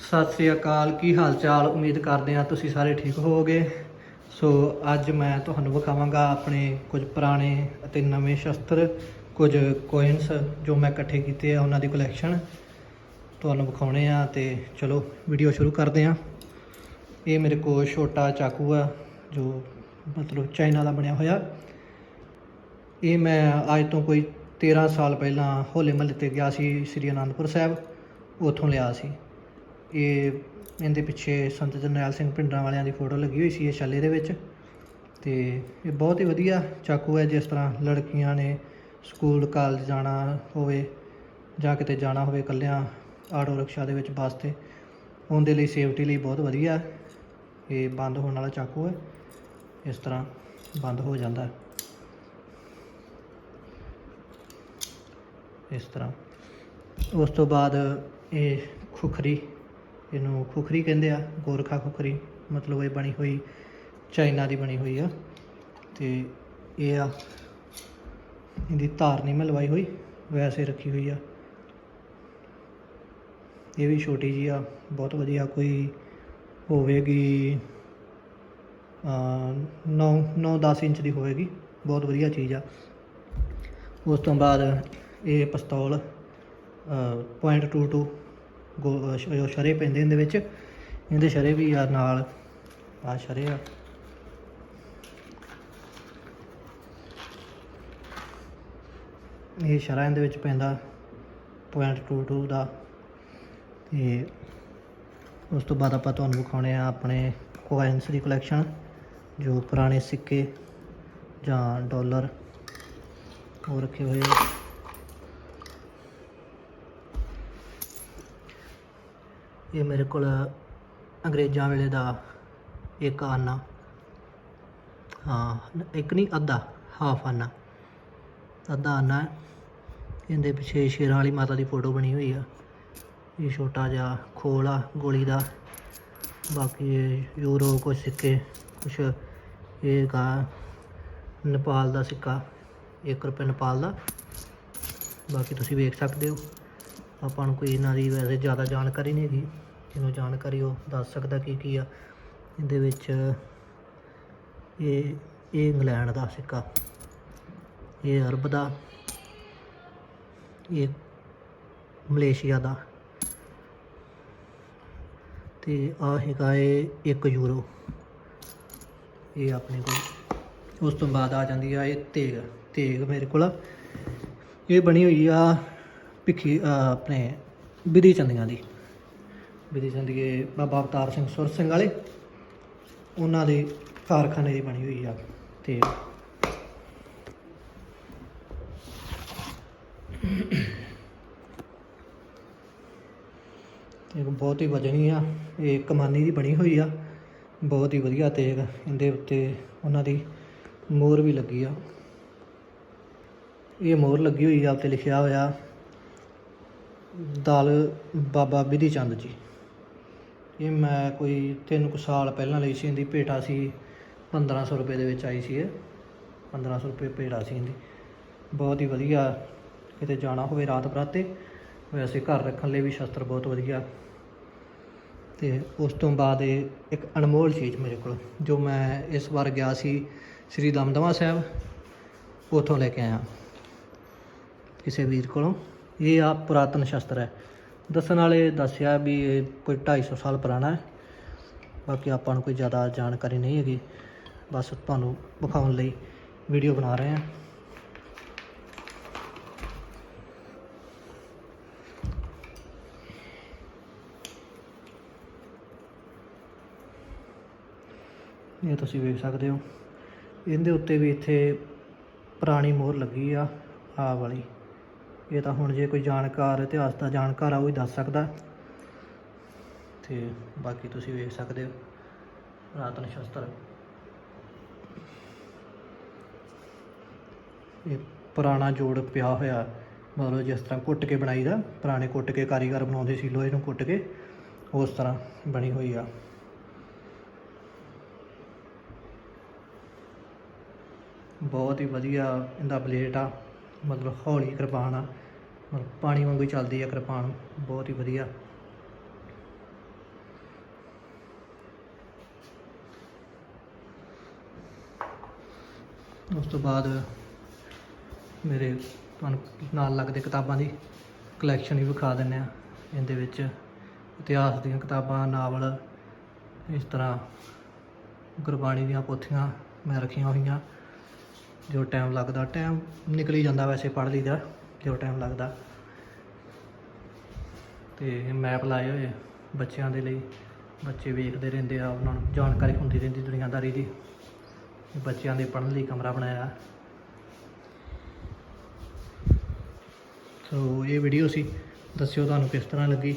ਸਤਿ ਸ੍ਰੀ ਅਕਾਲ, ਕੀ ਹਾਲ ਚਾਲ ਉਮੀਦ ਕਰਦੇ ਹਾਂ ਤੁਸੀਂ ਸਾਰੇ ਠੀਕ ਹੋਵੋਗੇ। ਸੋ ਅੱਜ ਮੈਂ ਤੁਹਾਨੂੰ ਵਿਖਾਵਾਂਗਾ ਆਪਣੇ ਕੁਝ ਪੁਰਾਣੇ ਅਤੇ ਨਵੇਂ ਸ਼ਸਤਰ, ਕੁਝ ਕੋਇਨਸ ਜੋ ਮੈਂ ਇਕੱਠੇ ਕੀਤੇ ਆ ਉਹਨਾਂ ਦੀ ਕਲੈਕਸ਼ਨ ਤੁਹਾਨੂੰ ਵਿਖਾਉਣੇ ਆ ਤੇ ਚਲੋ ਵੀਡੀਓ ਸ਼ੁਰੂ ਕਰਦੇ ਆ ਇਹ ਮੇਰੇ ਕੋਲ ਛੋਟਾ ਚਾਕੂ ਆ, ਜੋ ਮਤਲਬ ਚਾਈਨਾ ਦਾ ਬਣਿਆ ਹੋਇਆ। ਇਹ ਮੈਂ ਅੱਜ ਤੋਂ ਕੋਈ 13 ਸਾਲ ਪਹਿਲਾਂ ਹੋਲੇ ਮਹੱਲੇ ਤੇ ਗਿਆ ਸੀ, ਸ੍ਰੀ ਅਨੰਦਪੁਰ ਸਾਹਿਬ। ਉੱਥੋਂ ਲਿਆ ਸੀ। ਇਹ ਇਹਦੇ ਪਿੱਛੇ ਸੰਤ ਜਰਨੈਲ ਸਿੰਘ ਭਿੰਡਰਾਂ ਵਾਲਿਆਂ ਦੀ ਫੋਟੋ ਲੱਗੀ ਹੋਈ ਸੀ ਇਹ ਛੱਲੇ ਦੇ ਵਿੱਚ। ਤੇ ਇਹ ਬਹੁਤ ਹੀ ਵਧੀਆ ਚਾਕੂ ਹੈ ਜਿਸ ਤਰ੍ਹਾਂ ਲੜਕੀਆਂ ਨੇ ਸਕੂਲ, ਕਾਲਜ ਜਾਣਾ ਹੋਵੇ ਜਾਂ ਕਿਤੇ ਜਾਣਾ ਹੋਵੇ ਇਕੱਲਿਆਂ ਆਟੋ ਰਿਕਸ਼ਾ ਦੇ ਵਿੱਚ, ਬੱਸ ਤੇ, ਉਹਦੇ ਲਈ ਸੇਫਟੀ ਲਈ ਬਹੁਤ ਵਧੀਆ ਇਹ ਬੰਦ ਹੋਣ ਵਾਲਾ ਚਾਕੂ ਹੈ। ਇਸ ਤਰ੍ਹਾਂ ਬੰਦ ਹੋ ਜਾਂਦਾ ਇਸ ਤਰ੍ਹਾਂ। ਉਸ ਤੋਂ ਬਾਅਦ ਇਹ ਖੁਖਰੀ ਇਹਨੂੰ ਖੁਖਰੀ ਕਹਿੰਦੇ ਆ, ਗੋਰਖਾ ਖੁਖਰੀ, ਮਤਲਬ ਇਹ ਬਣੀ ਹੋਈ, ਚਾਈਨਾ ਦੀ ਬਣੀ ਹੋਈ ਆ। ਤੇ ਇਹ ਆ, ਇਹਦੀ ਧਾਰ ਨਹੀਂ ਮੈਂ ਲਵਾਈ ਹੋਈ, ਵੈਸੇ ਰੱਖੀ ਹੋਈ ਆ। ਇਹ ਵੀ ਛੋਟੀ ਜੀ ਆ, ਬਹੁਤ ਵਧੀਆ, ਕੋਈ ਹੋਵੇਗੀ 9 9 10 ਇੰਚ ਦੀ ਹੋਵੇਗੀ, ਬਹੁਤ ਵਧੀਆ ਚੀਜ਼ ਆ। ਉਸ ਤੋਂ ਬਾਅਦ ਇਹ ਪਿਸਤੌਲ .22 ਗੋ ਸ਼- ਸ਼ਰੇ ਪੈਂਦੇ ਇਹਦੇ ਵਿੱਚ। ਇਹਦੇ ਸ਼ਰੇ ਵੀ ਆ ਨਾਲ। ਆ ਸ਼ਰੇ ਆ। ਇਹ ਸ਼ਰਾ ਇਹਦੇ ਵਿੱਚ ਪੈਂਦਾ .22 ਦਾ। ਤੇ ਉਸ ਤੋਂ ਬਾਅਦ ਆਪਾਂ ਤੁਹਾਨੂੰ ਵਿਖਾਉਣੇ ਆ ਆਪਣੇ ਕੋਇਨਸ ਦੀ ਕਲੈਕਸ਼ਨ ਜੋ ਪੁਰਾਣੇ ਸਿੱਕੇ ਜਾਂ ਡਾਲਰ ਉਹ ਰੱਖੇ ਹੋਏ ਇਹ ਮੇਰੇ ਕੋਲ ਅੰਗਰੇਜ਼ਾਂ ਵੇਲੇ ਦਾ ਇੱਕ ਆਨਾ। ਹਾਂ, ਇੱਕ ਨਹੀਂ, ਅੱਧਾ ਹਾਫ ਆਨਾ। ਅੱਧਾ ਆਨਾ ਹੈ। ਇਹਦੇ ਪਿੱਛੇ ਸ਼ੇਰਾਂ ਵਾਲੀ ਮਾਤਾ ਦੀ ਫੋਟੋ ਬਣੀ ਹੋਈ ਆ। ਇਹ ਛੋਟਾ ਜਿਹਾ ਖੋਲ ਆ ਗੋਲੀ ਦਾ। ਬਾਕੀ ਯੂਰੋ, ਕੁਛ ਸਿੱਕੇ, ਕੁਛ ਇਹ ਗਾ ਨੇਪਾਲ ਦਾ ਸਿੱਕਾ। 1 ਰੁਪਏ ਨੇਪਾਲ ਦਾ। ਬਾਕੀ ਤੁਸੀਂ ਵੇਖ ਸਕਦੇ ਹੋ। ਆਪਾਂ ਨੂੰ ਕੋਈ ਇਹਨਾਂ ਦੀ ਵੈਸੇ ਜ਼ਿਆਦਾ ਜਾਣਕਾਰੀ ਨਹੀਂ ਹੈਗੀ। ਜਿਹਨੂੰ ਜਾਣਕਾਰੀ ਉਹ ਦੱਸ ਸਕਦਾ ਕੀ ਕੀ ਆ। ਇਹਦੇ ਵਿੱਚ ਇਹ ਇਹ ਇੰਗਲੈਂਡ ਦਾ ਸਿੱਕਾ। ਇਹ ਅਰਬ ਦਾ। ਇਹ ਮਲੇਸ਼ੀਆ ਦਾ। ਤੇ ਆ ਹੈਗਾ ਇਹ 1 ਯੂਰੋ। ਇਹ ਆਪਣੇ ਕੋਲ। ਉਸ ਤੋਂ ਬਾਅਦ ਆ ਜਾਂਦੀ ਆ ਇਹ ਤੇਗ। ਤੇਗ ਮੇਰੇ ਕੋਲ। ਇਹ ਬਣੀ ਹੋਈ ਆ ਭਿੱਖੀ ਆਪਣੇ ਵਿਧੀ ਚੰਦੀਆਂ ਦੀ। ਵਿਧੀ ਚੰਦੀਏ ਬਾਬਾ ਅਵਤਾਰ ਸਿੰਘ ਸੁਰ ਸਿੰਘ ਵਾਲੇ, ਉਹਨਾਂ ਦੇ ਕਾਰਖਾਨੇ ਦੀ ਬਣੀ ਹੋਈ ਆ ਤੇ ਇਹ ਬਹੁਤ ਹੀ ਵਜਨੀ ਆ, ਇਹ ਕਮਾਨੀ ਦੀ ਬਣੀ ਹੋਈ ਆ, ਬਹੁਤ ਹੀ ਵਧੀਆ ਤੇਗ ਇਹਦੇ ਉੱਤੇ ਉਹਨਾਂ ਦੀ ਮੋਹਰ ਵੀ ਲੱਗੀ ਆ। ਇਹ ਮੋਹਰ ਲੱਗੀ ਹੋਈ ਆ, ਉੱਤੇ ਲਿਖਿਆ ਹੋਇਆ ਦਲ ਬਾਬਾ ਬਿਧੀ ਚੰਦ ਜੀ। ਇਹ ਮੈਂ ਕੋਈ ਤਿੰਨ ਕੁ ਸਾਲ ਪਹਿਲਾਂ ਲਈ ਸੀ, ਇਹਦੀ ਭੇਟਾ ਸੀ 1500 ਰੁਪਏ ਦੇ ਵਿੱਚ ਆਈ ਸੀ ਇਹ। 1500 ਰੁਪਏ ਭੇਟਾ ਸੀ ਇਹਦੀ। ਬਹੁਤ ਹੀ ਵਧੀਆ ਕਿਤੇ ਜਾਣਾ ਹੋਵੇ ਰਾਤ ਬਰਾਤੇ। ਵੈਸੇ ਘਰ ਰੱਖਣ ਲਈ ਵੀ ਸ਼ਸਤਰ ਬਹੁਤ ਵਧੀਆ। ਤੇ ਉਸ ਤੋਂ ਬਾਅਦ ਇਹ ਇੱਕ ਅਨਮੋਲ ਚੀਜ਼ ਮੇਰੇ ਕੋਲ, ਜੋ ਮੈਂ ਇਸ ਵਾਰ ਗਿਆ ਸੀ ਸ੍ਰੀ ਦਮਦਮਾ ਸਾਹਿਬ, ਉਥੋਂ ਲੈ ਕੇ ਆਇਆ। ਕਿਸੇ ਵੀਰ ਕੋਲੋਂ। ਇਹ ਆ ਪੁਰਾਤਨ ਸ਼ਸਤਰ ਹੈ। ਦੱਸਣ ਵਾਲੇ ਦੱਸਿਆ ਵੀ ਇਹ ਕੋਈ 250 ਸਾਲ ਪੁਰਾਣਾ ਹੈ। ਬਾਕੀ ਆਪਾਂ ਨੂੰ ਕੋਈ ਜ਼ਿਆਦਾ ਜਾਣਕਾਰੀ ਨਹੀਂ ਹੈਗੀ। ਬਸ ਤੁਹਾਨੂੰ ਵਿਖਾਉਣ ਲਈ ਵੀਡੀਓ ਬਣਾ ਰਹੇ ਹਾਂ। ਇਹ ਤੁਸੀਂ ਵੇਖ ਸਕਦੇ ਹੋ। ਇਹਦੇ ਉੱਤੇ ਵੀ ਇੱਥੇ ਪੁਰਾਣੀ ਮੋਹਰ ਲੱਗੀ ਆ, ਆਹ ਵਾਲੀ। ਇਹ ਤਾਂ ਹੁਣ ਜੇ ਕੋਈ ਜਾਣਕਾਰ, ਇਤਿਹਾਸ ਦਾ ਜਾਣਕਾਰ ਆ, ਉਹ ਹੀ ਦੱਸ ਸਕਦਾ। ਤੇ ਬਾਕੀ ਤੁਸੀਂ ਵੇਖ ਸਕਦੇ ਹੋ ਪੁਰਾਤਨ ਸ਼ਸਤਰ। ਇਹ ਪੁਰਾਣਾ ਜੋੜ ਪਿਆ ਹੋਇਆ, ਮਤਲਬ ਜਿਸ ਤਰ੍ਹਾਂ ਕੁੱਟ ਕੇ ਬਣਾਈ ਦਾ ਪੁਰਾਣੇ ਕੁੱਟ ਕੇ ਕਾਰੀਗਰ ਬਣਾਉਂਦੇ ਸੀ, ਲੋਹੇ ਨੂੰ ਕੁੱਟ ਕੇ, ਉਸ ਤਰ੍ਹਾਂ ਬਣੀ ਹੋਈ ਆ। ਬਹੁਤ ਹੀ ਵਧੀਆ ਇਹਦਾ ਬਲੇਡ ਆ, ਮਤਲਬ ਹੌਲੀ ਕਿਰਪਾਨ ਆ। ਮਤਲਬ ਪਾਣੀ ਵਾਂਗੂ ਚੱਲਦੀ ਆ ਕਿਰਪਾਨ, ਬਹੁਤ ਹੀ ਵਧੀਆ। ਉਸ ਤੋਂ ਬਾਅਦ ਮੇਰੇ ਤੁਹਾਨੂੰ ਨਾਲ ਲੱਗਦੇ ਕਿਤਾਬਾਂ ਦੀ ਕਲੈਕਸ਼ਨ ਵੀ ਵਿਖਾ ਦਿੰਨੇ ਆ ਇਹਦੇ ਵਿੱਚ ਇਤਿਹਾਸ ਦੀਆਂ ਕਿਤਾਬਾਂ, ਨਾਵਲ, ਇਸ ਤਰ੍ਹਾਂ ਗੁਰਬਾਣੀ ਦੀਆਂ ਪੋਥੀਆਂ ਮੈਂ ਰੱਖੀਆਂ ਹੋਈਆਂ। ਜੋ ਟਾਈਮ ਲੱਗਦਾ ਟਾਈਮ ਨਿਕਲੀ ਜਾਂਦਾ ਵੈਸੇ ਪੜ੍ਹ ਲਈਦਾ। ਜੋ ਟਾਈਮ ਲੱਗਦਾ। ਤੇ ਮੈਪ ਲਾਏ ਹੋਏ ਬੱਚਿਆਂ ਦੇ ਲਈ। ਬੱਚੇ ਵੇਖਦੇ ਰਹਿੰਦੇ ਆ, ਉਹਨਾਂ ਨੂੰ ਜਾਣਕਾਰੀ ਹੁੰਦੀ ਰਹਿੰਦੀ ਦੁਨੀਆਦਾਰੀ ਦੀ। ਬੱਚਿਆਂ ਦੇ ਪੜ੍ਹਨ ਲਈ ਕਮਰਾ ਬਣਾਇਆ। ਸੋ ਇਹ ਵੀਡੀਓ ਸੀ। ਦੱਸਿਓ ਤੁਹਾਨੂੰ ਕਿਸ ਤਰ੍ਹਾਂ ਲੱਗੀ।